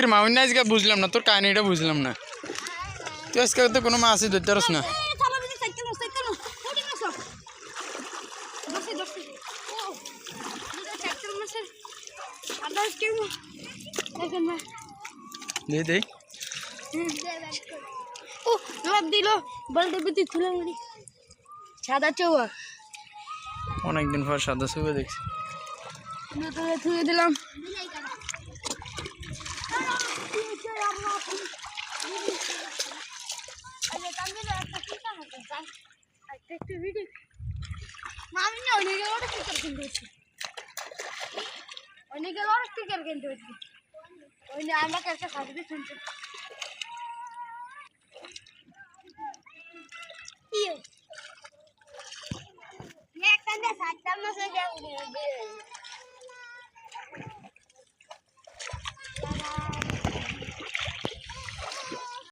কিরে মাউন না আজকে বুঝলাম না তোর কাহিনিটা বুঝলাম না। তুই আজকে তো কোনো মাছই ধরতে পারস না। দিয়ে দেই ও লাভ দিল বলটা বিতি খুলে মারি সাদা চৌয়া। অনেকদিন পর সাদা ছবি দেখছি। নতুন থুয়ে ভিডিও আমি না অনেকে ওটা স্টিকার কিনতে হচ্ছে। অনেকে ওটা স্টিকার কিনতে হচ্ছে। ওই না আমরা কাছে সাথে শুনছি। ইয়ে। একটা সাতটা মাসে